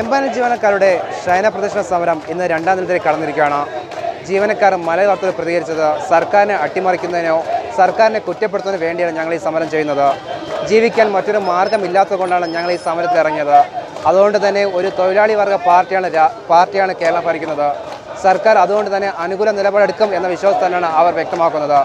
Empanel ജീവനക്കാരുടെ ശയന പ്രദർശന സമരം ഇന്ന് രണ്ടാം ദിനത്തിലേക്ക് കടന്നിരിക്കുകയാണ്. ജീവനക്കാർ മലയാളത്തിൽ പ്രതികരിച്ചത് സർക്കാരിനെ അട്ടിമറിക്കുന്നതിനോ സർക്കാരിനെ കുറ്റപ്പെടുത്തുന്നതിന് വേണ്ടിയാണ് ഞങ്ങൾ ഈ സമരം ചെയ്യുന്നത്. ജീവിക്കാൻ മറ്റൊരു മാർഗമില്ലാത്തതുകൊണ്ടാണ് ഞങ്ങൾ ഈ സമരത്തിൽ ഇറങ്ങിയത്. അതുകൊണ്ട് തന്നെ ഒരു തൊഴിലാളി വർഗ പാർട്ടിയാണ് പാർട്ടിയാണ് കേരളം ഭരിക്കുന്നത്. സർക്കാർ അതുകൊണ്ട് തന്നെ അനുകൂല നിലപാടെടുക്കും എന്ന വിശ്വാസം തന്നെയാണ് അവർ വ്യക്തമാക്കുന്നത്.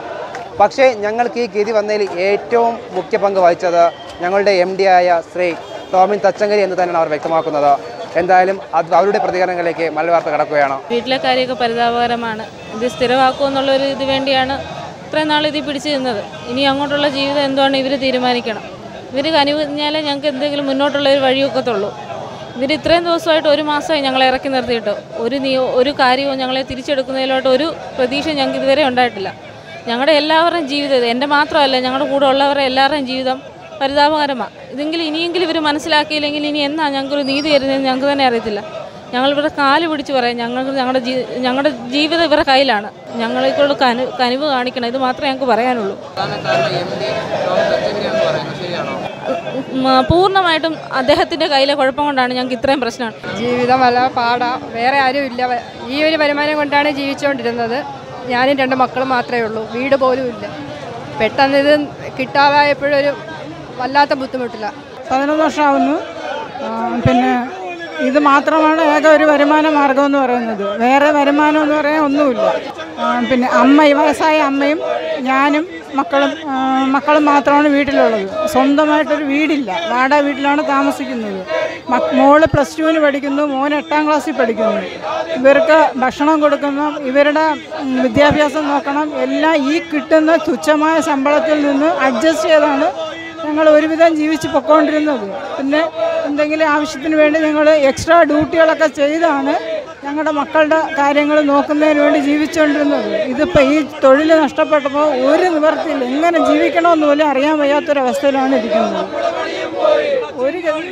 പക്ഷേ ഞങ്ങൾക്ക് ഈ ഗതി വന്നതിൽ ഏറ്റവും മുഖ്യ പങ്ക് വഹിച്ചത് ഞങ്ങളുടെ എം ആയ ശ്രീ ടോമിൻ തച്ചങ്കരി എന്ന് തന്നെയാണ് അവർ വ്യക്തമാക്കുന്നത്. എന്തായാലും അത് അവരുടെ പ്രതികരണങ്ങളിലേക്ക് മലവാർത്ത വാർത്ത കടക്കുകയാണ്. വീട്ടിലെ കാര്യമൊക്കെ പരിതാപകരമാണ്. ഇത് സ്ഥിരമാക്കുമെന്നുള്ളൊരു ഇത് വേണ്ടിയാണ് ഇത്രയും നാൾ ഇത് പിടിച്ചു നിന്നത്. ഇനി അങ്ങോട്ടുള്ള ജീവിതം എന്താണ് ഇവർ തീരുമാനിക്കണം? ഇവർ കനിഞ്ഞാലേ ഞങ്ങൾക്ക് എന്തെങ്കിലും മുന്നോട്ടുള്ള ഒരു വഴിയൊക്കത്തുള്ളൂ ഇവർ ഇത്രയും ദിവസമായിട്ട് ഒരു മാസമായി ഞങ്ങളെ ഇറക്കി നിർത്തിയിട്ട് ഒരു നീ ഒരു കാര്യവും ഞങ്ങളെ തിരിച്ചെടുക്കുന്നതിലോട്ട് ഒരു പ്രതീക്ഷ ഞങ്ങൾക്ക് ഇതുവരെ ഉണ്ടായിട്ടില്ല. ഞങ്ങളുടെ എല്ലാവരുടെയും ജീവിതം എന്റെ മാത്രമല്ല ഞങ്ങളുടെ കൂടെ ഉള്ളവരുടെ എല്ലാവരുടെയും ജീവിതം പരിതാപകരമാണ് ഇതെങ്കിലും ഇനിയെങ്കിലും ഇവർ മനസ്സിലാക്കിയില്ലെങ്കിൽ ഇനി എന്നാ ഞങ്ങൾക്കൊരു നീതി തരുന്നതെന്ന് ഞങ്ങൾക്ക് തന്നെ അറിയത്തില്ല. ഞങ്ങൾ ഇവരുടെ കാൽ പിടിച്ച് പറയാം. ഞങ്ങൾക്ക് ഞങ്ങളുടെ ജീ ഞങ്ങളുടെ ജീവിതം ഇവരുടെ കയ്യിലാണ്. ഞങ്ങളെക്കൊണ്ട് കനു കനിവ് കാണിക്കണം. ഇത് മാത്രമേ ഞങ്ങൾക്ക് പറയാനുള്ളൂ. പൂർണമായിട്ടും അദ്ദേഹത്തിന്റെ കയ്യിലെ കുഴപ്പം കൊണ്ടാണ് ഞങ്ങൾക്ക് ഇത്രയും പ്രശ്നമാണ്. ജീവിതം വല്ല പാടാ. വേറെ ആരും ഇല്ല. ഈ ഒരു വരുമാനം കൊണ്ടാണ് ജീവിച്ചുകൊണ്ടിരുന്നത്. ഞാനും രണ്ട് മക്കളും മാത്രമേ ഉള്ളൂ. വീട് പോലും ഇല്ല. പെട്ടെന്ന് ഇത് കിട്ടാതായപ്പോഴൊരു വല്ലാത്ത ബുദ്ധിമുട്ടില്ല പതിനൊന്ന് വർഷമാവുന്നു. പിന്നെ ഇത് മാത്രമാണ് ഏക ഒരു വരുമാന മാർഗം എന്ന് പറയുന്നത്. വേറെ വരുമാനം എന്ന് പറയാൻ ഒന്നുമില്ല. പിന്നെ അമ്മയും വയസ്സായ അമ്മയും ഞാനും മക്കളും മക്കളും മാത്രമാണ് വീട്ടിലുള്ളത്. സ്വന്തമായിട്ടൊരു വീടില്ല. വാടക വീട്ടിലാണ് താമസിക്കുന്നത്. മോൾ പ്ലസ് ടുവിന് പഠിക്കുന്നു മോൻ എട്ടാം ക്ലാസ്സിൽ പഠിക്കുന്നു. ഇവർക്ക് ഭക്ഷണം കൊടുക്കുന്നു ഇവരുടെ വിദ്യാഭ്യാസം നോക്കണം എല്ലാം ഈ കിട്ടുന്ന തുച്ഛമായ ശമ്പളത്തിൽ നിന്ന് അഡ്ജസ്റ്റ് ചെയ്താണ് ഞങ്ങൾ ഒരുവിധം ജീവിച്ച് പൊക്കോണ്ടിരുന്നത്. പിന്നെ എന്തെങ്കിലും ആവശ്യത്തിന് വേണ്ടി ഞങ്ങൾ എക്സ്ട്രാ ഡ്യൂട്ടികളൊക്കെ ചെയ്താണ് ഞങ്ങളുടെ മക്കളുടെ കാര്യങ്ങൾ നോക്കുന്നതിന് വേണ്ടി ജീവിച്ചുകൊണ്ടിരുന്നത്. ഇതിപ്പോൾ ഈ തൊഴിൽ നഷ്ടപ്പെട്ടപ്പോൾ ഒരു നിവർത്തിയില്ല. എങ്ങനെ ജീവിക്കണമെന്ന് പോലും അറിയാൻ വയ്യാത്തൊരവസ്ഥയിലാണ് ഇരിക്കുന്നത്. ഒരു ഗതി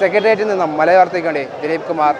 സെക്രട്ടേറിയറ്റിൽ നിന്നും മലയാളത്തേക്ക് വേണ്ടി ദിലീപ് കുമാർ